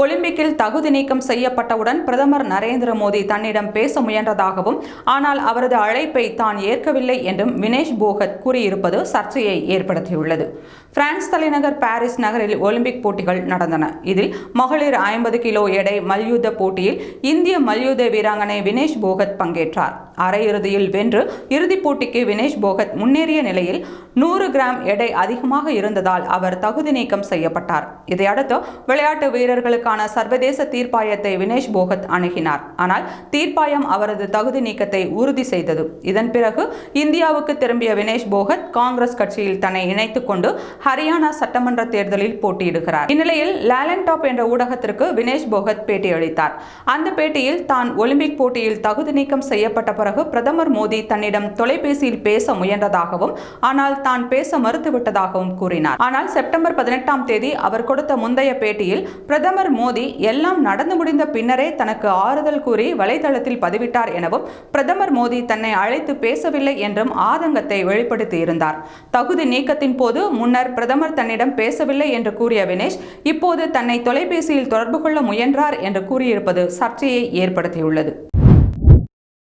ஒலிம்பிக்கில் தகுதி நீக்கம் செய்யப்பட்டவுடன் பிரதமர் நரேந்திர மோடி தன்னிடம் பேச முயன்றதாகவும் ஆனால் அவரது அழைப்பை தான் ஏற்கவில்லை என்றும் வினேஷ் போகத் கூறியிருப்பது சர்ச்சையை ஏற்படுத்தியுள்ளது. பிரான்ஸ் தலைநகர் பாரிஸ் நகரில் ஒலிம்பிக் போட்டிகள் நடந்தன. இதில் மகளிர் ஐம்பது கிலோ எடை மல்யுத்த போட்டியில் இந்திய மல்யுத்த வீராங்கனை வினேஷ் போகத் பங்கேற்றார். அரையிறுதியில் வென்று இறுதிப் போட்டிக்கு வினேஷ் போகத் முன்னேறிய நிலையில் நூறு கிராம் எடை அதிகமாக இருந்ததால் அவர் தகுதி நீக்கம் செய்யப்பட்டார். இதையடுத்து விளையாட்டு வீரர்களுக்கு தொடர்பான சர்வதேச தீர்ப்பாயத்தை வினேஷ் போகத் அணுகினார். ஆனால் தீர்ப்பாயம் அவரது தகுதி நீக்கத்தை உறுதி செய்தது. இதன் பிறகு இந்தியாவுக்கு திரும்பிய வினேஷ் போகத் காங்கிரஸ் கட்சியில் தன்னை இணைத்துக் கொண்டு ஹரியானா சட்டமன்ற தேர்தலில் போட்டியிடுகிறார். இந்நிலையில் லாலன்டாப் என்ற ஊடகத்திற்கு வினேஷ் போகத் பேட்டியளித்தார். அந்த பேட்டியில் தான் ஒலிம்பிக் போட்டியில் தகுதி நீக்கம் செய்யப்பட்ட பிறகு பிரதமர் மோடி தன்னிடம் தொலைபேசியில் பேச முயன்றதாகவும் ஆனால் தான் பேச மறுத்துவிட்டதாகவும் கூறினார். ஆனால் செப்டம்பர் பதினெட்டாம் தேதி அவர் கொடுத்த முந்தைய பேட்டியில் பிரதமர் பிரதமர் மோடி எல்லாம் நடந்து முடிந்த பின்னரே தனக்கு ஆறுதல் கூறி வலைதளத்தில் பதிவிட்டார் எனவும் பிரதமர் மோடி தன்னை அழைத்து பேசவில்லை என்றும் ஆதங்கத்தை வெளிப்படுத்தியிருந்தார் தகுதி நீக்கத்தின் போது முன்னர் பிரதமர் தன்னிடம் பேசவில்லை என்று கூறிய வினேஷ் இப்போது தன்னை தொலைபேசியில் தொடர்பு கொள்ள முயன்றார் என்று கூறியிருப்பது சர்ச்சையை ஏற்படுத்தியுள்ளது.